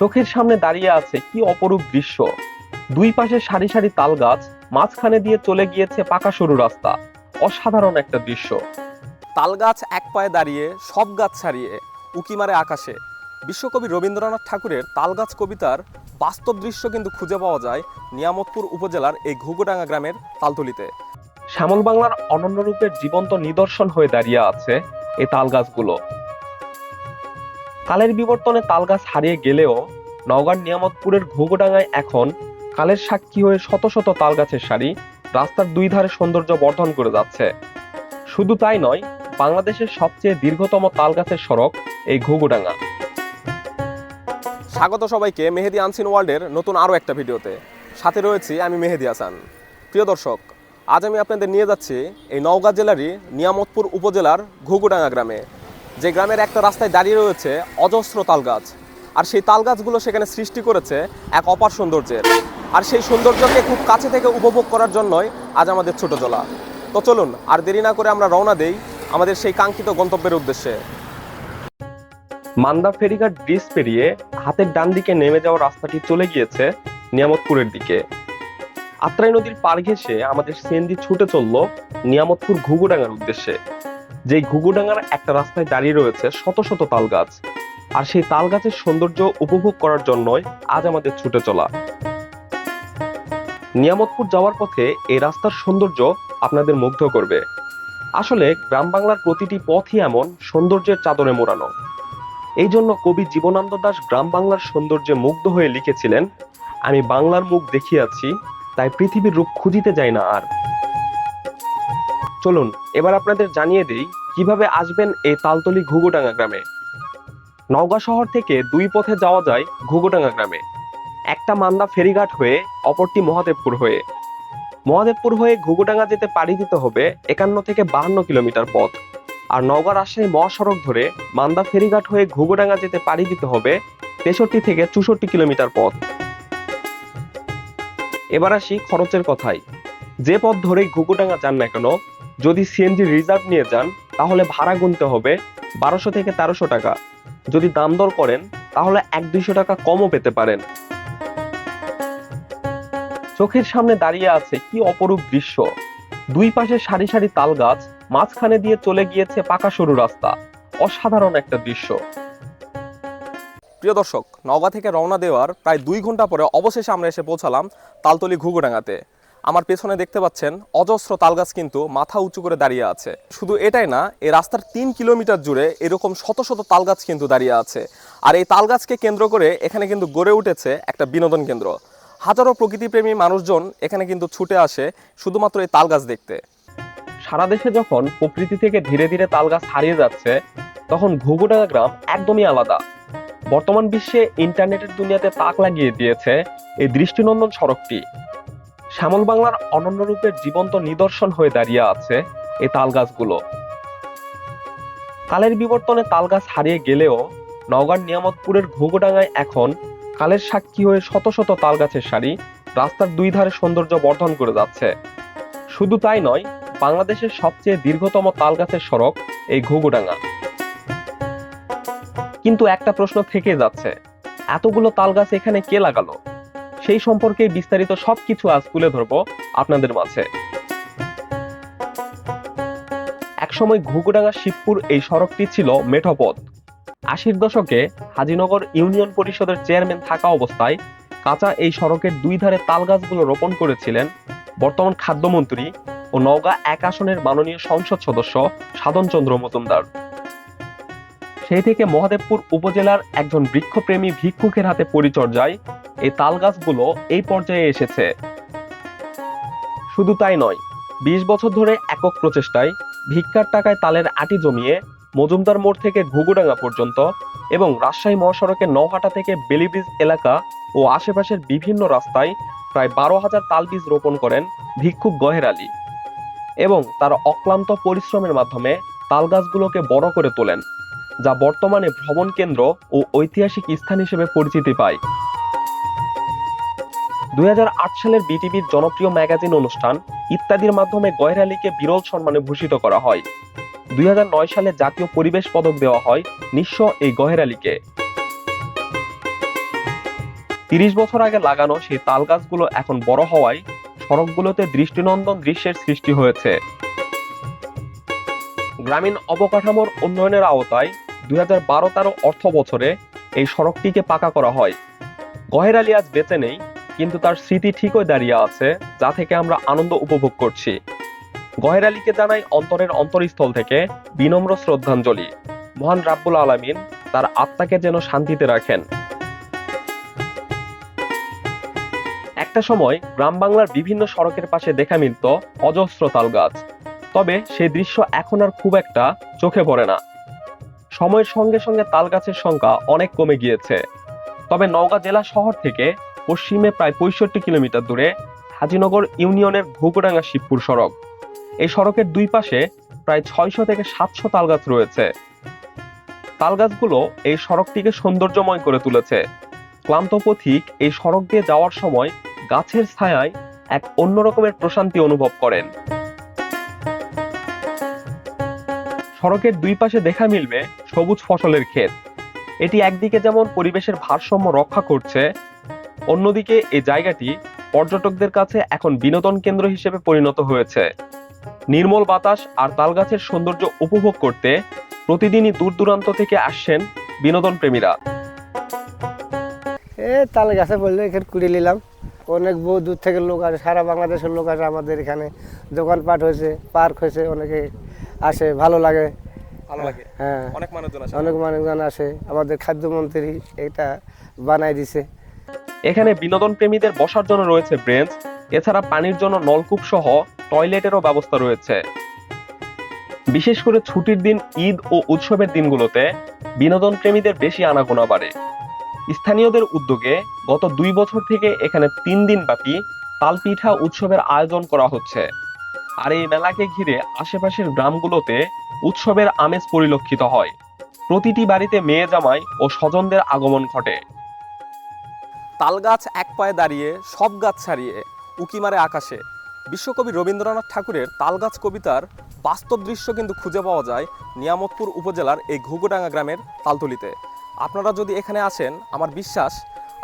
চোখের সামনে দাঁড়িয়ে আছে কি অপরূপ দৃশ্য। দুই পাশে সারি সারি তাল গাছ মাঝখানে দিয়ে চলে গিয়েছে পাকা সরু রাস্তা। অসাধারণ একটা দৃশ্য। তাল গাছ এক পায়ে দাঁড়িয়ে সব গাছ ছাড়িয়ে উকি মারে আকাশে। বিশ্বকবি রবীন্দ্রনাথ ঠাকুরের তালগাছ কবিতার বাস্তব দৃশ্য কিন্তু খুঁজে পাওয়া যায় নিয়ামতপুর উপজেলার এই ঘুঘুডাঙ্গা গ্রামের তালতলিতে। শ্যামল বাংলার অনন্য রূপের জীবন্ত নিদর্শন হয়ে দাঁড়িয়ে আছে এই তাল গাছগুলো কালের বিবর্তনে তালগাছ হারিয়ে গেলেও নওগাঁর নিয়ামতপুরের ঘুঘুডাঙ্গায় এখন কালের সাক্ষী হয়ে শত শত তালগাছের সারি রাস্তার দুই ধারে সৌন্দর্য বর্ধন করে যাচ্ছে। শুধু তাই নয়, বাংলাদেশের সবচেয়ে দীর্ঘতম তালগাছের সড়ক এই ঘুঘুডাঙ্গা স্বাগত সবাইকে মেহেদি আনসিন ওয়ার্ল্ডের নতুন আরও একটা ভিডিওতে। সাথে রয়েছি আমি মেহেদি হাসান। প্রিয় দর্শক, আজ আমি আপনাদের নিয়ে যাচ্ছি এই নওগাঁ জেলারই নিয়ামতপুর উপজেলার ঘুঘুডাঙ্গা গ্রামে। যে গ্রামের একটা রাস্তায় দাঁড়িয়ে রয়েছে অজস্র তাল গাছ আর সেই তাল গাছগুলো সেখানে সৃষ্টি করেছে এক অপার সৌন্দর্যের। আর সেই সৌন্দর্যকে খুব কাছে থেকে উপভোগ করার জন্যই আজ আমাদের ছোট জলা। তো চলুন, আর দেরি না করে আমরা রওনা দেই আমাদের সেই কাঙ্ক্ষিত গন্তব্যের উদ্দেশ্যে। মান্দা ফেরিঘাট ব্রিজ পেরিয়ে হাতের ডান দিকে নেমে যাওয়া রাস্তাটি চলে গিয়েছে নিয়ামতপুরের দিকে। আত্রাই নদীর পার ঘেঁষে আমাদের সিএনজি ছুটে চলল নিয়ামতপুর ঘুঘুডাঙ্গার উদ্দেশ্যে। যেই ঘুঘুডাঙ্গার একটা রাস্তায় দাঁড়িয়ে রয়েছে শত শত তাল গাছ আর সেই তাল গাছের সৌন্দর্য উপভোগ করার জন্যই আজ আমাদের ছুটে চলা। নিয়ামতপুর যাওয়ার পথে এই রাস্তার সৌন্দর্য আপনাদের মুগ্ধ করবে। আসলে গ্রাম বাংলার প্রতিটি পথই এমন সৌন্দর্যের চাদরে মোড়ানো। এই জন্য কবি জীবনানন্দ দাশ গ্রাম বাংলার সৌন্দর্যে মুগ্ধ হয়ে লিখেছিলেন, আমি বাংলার মুখ দেখিয়াছি, তাই পৃথিবীর রূপ খুঁজিতে যাই না আর। চলুন, এবার আপনাদের জানিয়ে দেই কীভাবে আসবেন এই তালতলি ঘুঘুডাঙ্গা গ্রামে। নওগাঁ শহর থেকে দুই পথে যাওয়া যায় ঘুঘুডাঙ্গা গ্রামে। একটা মান্দা ফেরিঘাট হয়ে, অপরটি মহাদেবপুর হয়ে। মহাদেবপুর হয়ে ঘুঘুডাঙ্গা যেতে পাড়ি দিতে হবে একান্ন থেকে বাহান্ন কিলোমিটার পথ। আর নওগাঁ রাজশাহী মহাসড়ক ধরে মান্দা ফেরিঘাট হয়ে ঘুঘুডাঙ্গা যেতে পাড়ি দিতে হবে তেষট্টি থেকে চৌষট্টি কিলোমিটার পথ। এবার আসি খরচের কথায়। যে পথ ধরেই ঘুঘুডাঙ্গা যান না কেন যদি সিএনজি রিজার্ভ নিয়ে যান, তাহলে ভাড়া গুনতে হবে বারোশো থেকে তেরোশো টাকা। যদি দাম দর করেন, তাহলে এক দুইশো টাকা কমও পেতে পারেন। চোখের সামনে দাঁড়িয়ে আছে কি অপরূপ দৃশ্য। দুই পাশে সারি সারি তাল গাছ মাঝখানে দিয়ে চলে গিয়েছে পাকা সরু রাস্তা। অসাধারণ একটা দৃশ্য। প্রিয় দর্শক, নওগাঁ থেকে রওনা দেওয়ার প্রায় দুই ঘণ্টা পরে অবশেষে আমরা এসে পৌঁছালাম তালতলি ঘুঘুডাঙ্গাতে। আমার পেছনে দেখতে পাচ্ছেন অজস্র তালগাছ কিন্তু মাথা উঁচু করে দাঁড়িয়ে আছে। শুধু এটাই না, এই রাস্তার তিন কিলোমিটার জুড়ে এরকম শত শত তালগাছ কিন্তু দাঁড়িয়ে আছে। আর এই তালগাছকে কেন্দ্র করে এখানে কিন্তু গড়ে উঠেছে একটা বিনোদন কেন্দ্র। হাজারো প্রকৃতিপ্রেমী মানুষজন এখানে কিন্তু ছুটে আসে শুধুমাত্র এই তালগাছ দেখতে। সারা দেশে যখন প্রকৃতি থেকে ধীরে ধীরে তাল গাছ হারিয়ে যাচ্ছে, তখন ঘুঘুডাঙ্গা গ্রাম একদমই আলাদা। বর্তমান বিশ্বে ইন্টারনেটের দুনিয়াতে তাক লাগিয়ে দিয়েছে এই দৃষ্টিনন্দন সড়কটি। শ্যামল বাংলার অনন্য রূপের জীবন্ত নিদর্শন হয়ে দাঁড়িয়ে আছে এই তাল গাছগুলো কালের বিবর্তনে তাল গাছ হারিয়ে গেলেও নওগাঁর নিয়ামতপুরের ঘুঘুডাঙ্গায় এখন কালের সাক্ষী হয়ে শত শত তাল গাছের সারি রাস্তার দুই ধারে সৌন্দর্য বর্ধন করে যাচ্ছে। শুধু তাই নয়, বাংলাদেশের সবচেয়ে দীর্ঘতম তাল গাছের সড়ক এই ঘুঘুডাঙ্গা। কিন্তু একটা প্রশ্ন থেকে যাচ্ছে, এতগুলো তাল গাছ এখানে কে লাগালো? সেই সম্পর্কে বিস্তারিত সবকিছু আজ তুলে ধরবো আপনাদের মাঝে। একসময় ঘুঘুডাঙ্গা শিবপুর এই সড়কটি ছিল মেঠোপথ। আশির দশকে হাজিনগর ইউনিয়ন পরিষদের চেয়ারম্যান থাকা অবস্থায় কাঁচা এই সড়কের দুই ধারে তাল গাছগুলো রোপণ করেছিলেন বর্তমান খাদ্যমন্ত্রী ও নওগাঁ এক আসনের মাননীয় সংসদ সদস্য সাধন চন্দ্র মজুমদার। সেই থেকে মহাদেবপুর উপজেলার একজন বৃক্ষপ্রেমী ভিক্ষুকের হাতে পরিচর্যায় এই তাল গাছগুলো এই পর্যায়ে এসেছে। শুধু তাই নয়, বিশ বছর ধরে একক প্রচেষ্টায় ভিক্ষার টাকায় তালের আটি জমিয়ে মজুমদার মোড় থেকে ঘুঘুডাঙ্গা পর্যন্ত এবং রাজশাহী মহাসড়কের নৌহাটা থেকে বেলিব্রিজ এলাকা ও আশেপাশের বিভিন্ন রাস্তায় প্রায় বারো হাজার তাল বীজ রোপণ করেন ভিক্ষুক গহের আলী এবং তার অক্লান্ত পরিশ্রমের মাধ্যমে তাল গাছগুলোকে বড় করে তোলেন, যা বর্তমানে ভ্রমণ কেন্দ্র ও ঐতিহাসিক স্থান হিসেবে পরিচিতি পায়। দুই সালের বিটিভির জনপ্রিয় ম্যাগাজিন অনুষ্ঠান ইত্যাদির মাধ্যমে গয়ের আলীকে বিরল সম্মানে ভূষিত করা হয়। দুই হাজার নয় সালে জাতীয় পরিবেশ পদক দেওয়া হয় নিঃস্ব এই গহের তিরিশ বছর আগে লাগানো সেই তাল গাছগুলো এখন বড় হওয়ায় সড়কগুলোতে দৃষ্টিনন্দন দৃশ্যের সৃষ্টি হয়েছে। গ্রামীণ অবকাঠামোর উন্নয়নের আওতায় দুই হাজার বারো তেরো অর্থ বছরে এই সড়কটিকে পাকা করা হয়। গহের আজ বেঁচে নেই কিন্তু তার স্মৃতি ঠিকই দাঁড়িয়ে আছে, যা থেকে আমরা আনন্দ উপভোগ করছি। গহের আলীকে জানাই অন্তরের অন্তরস্থল থেকে বিনম্র শ্রদ্ধাঞ্জলি। মহান রাব্বুল আলামিন তার আত্মাকে যেন শান্তিতে রাখেন। একটা সময় গ্রাম বাংলার বিভিন্ন সড়কের পাশে দেখা মিলত অজস্র তাল গাছ তবে সেই দৃশ্য এখন আর খুব একটা চোখে পড়ে না। সময়ের সঙ্গে সঙ্গে তাল গাছের সংখ্যা অনেক কমে গিয়েছে। তবে নওগাঁ জেলা শহর থেকে পশ্চিমে প্রায় পঁয়ষট্টি কিলোমিটার দূরে হাজিনগর ইউনিয়নের ঘুঘুডাঙ্গা শিবপুর সড়ক। এই সড়কের দুই পাশে প্রায় ছয়শো থেকে সাতশো তালগাছ রয়েছে। তালগাছগুলো এই সড়কটিকে সৌন্দর্যময় করে তুলেছে। ক্লান্ত পথিক এই সড়ক দিয়ে যাওয়ার সময় গাছের ছায়ায় এক অন্য রকমের প্রশান্তি অনুভব করেন। সড়কের দুই পাশে দেখা মিলবে সবুজ ফসলের ক্ষেত। এটি একদিকে যেমন পরিবেশের ভারসাম্য রক্ষা করছে অন্যদিকে এই জায়গাটি পর্যটকদের কাছে এখন বিনোদন কেন্দ্র হিসেবে পরিণত হয়েছে। নির্মল বাতাস আর তালগাছের সৌন্দর্য উপভোগ করতে প্রতিদিনই দূর দূরান্ত থেকে আসছেন বিনোদন প্রেমীরা। এ তাল গাছে বললে এখানে কুড়িয়ে নিলাম। অনেক বহু দূর থেকে লোক আসে সারা বাংলাদেশের লোক আসে আমাদের এখানে। দোকানপাট হয়েছে পার্ক হয়েছে অনেকে আসে ভালো লাগে। ভালো লাগে? হ্যাঁ। অনেক মানুষজন আসে। অনেক মানুষজন আসে। আমাদের খাদ্যমন্ত্রী এটা বানাই দিছে। এখানে বিনোদন প্রেমীদের বসার জন্য রয়েছে ব্রেঞ্চ, এছাড়া পানির জন্য নলকূপ সহ টয়লেটেরও ব্যবস্থা রয়েছে। বিশেষ করে ছুটির দিন, ঈদ ও উৎসবের দিনগুলোতে বিনোদন প্রেমীদের বেশি আনাগোনা বাড়ে। স্থানীয়দের উদ্যোগে গত দুই বছর থেকে এখানে তিন দিন ব্যাপী তালপিঠা উৎসবের আয়োজন করা হচ্ছে। আর এই মেলাকে ঘিরে আশেপাশের গ্রামগুলোতে উৎসবের আমেজ পরিলক্ষিত হয়। প্রতিটি বাড়িতে মেয়ে জামাই ও স্বজনদের আগমন ঘটে। তাল গাছ এক পায়ে দাঁড়িয়ে, সব গাছ ছাড়িয়ে উকি মারে আকাশে। বিশ্বকবি রবীন্দ্রনাথ ঠাকুরের তালগাছ কবিতার বাস্তব দৃশ্য কিন্তু খুঁজে পাওয়া যায় নিয়ামতপুর উপজেলার এই ঘুঘুডাঙ্গা গ্রামের তালতলিতে। আপনারা যদি এখানে আসেন, আমার বিশ্বাস,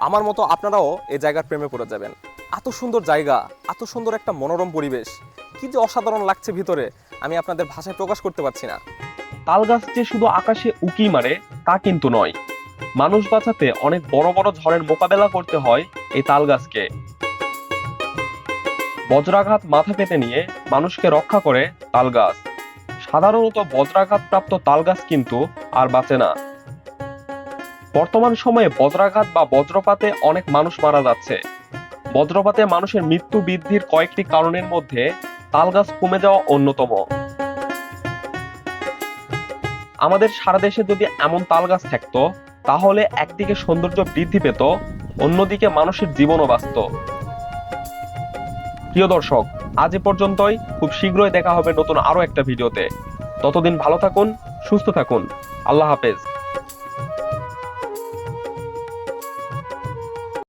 আমার মতো আপনারাও এই জায়গার প্রেমে পড়ে যাবেন। এত সুন্দর জায়গা, এত সুন্দর একটা মনোরম পরিবেশ, কি যে অসাধারণ লাগছে ভিতরে, আমি আপনাদের ভাষায় প্রকাশ করতে পারছি না। তাল গাছ যে শুধু আকাশে উকি মারে, তা কিন্তু নয়। মানুষ বাঁচাতে অনেক বড় বড় ঝড়ের মোকাবেলা করতে হয় এই তাল গাছকে। বজ্রাঘাত মাথা পেতে নিয়ে মানুষকে রক্ষা করে তাল গাছ। সাধারণত বজ্রাঘাত প্রাপ্ত তাল গাছ কিন্তু আর বাঁচে না। বর্তমান সময়ে বজ্রাঘাত বা বজ্রপাতে অনেক মানুষ মারা যাচ্ছে। বজ্রপাতে মানুষের মৃত্যু বৃদ্ধির কয়েকটি কারণের মধ্যে তাল গাছ কমে যাওয়া অন্যতম। আমাদের সারা দেশে যদি এমন তাল গাছ থাকতো তাহলে একদিকে সৌন্দর্য বৃদ্ধি পেত, অন্যদিকে মানুষের জীবনও বাঁচত। প্রিয় দর্শক, আজ এ পর্যন্তই। খুব শীঘ্রই দেখা হবে নতুন আরও একটা ভিডিওতে। ততদিন ভালো থাকুন, সুস্থ থাকুন। আল্লাহ হাফেজ।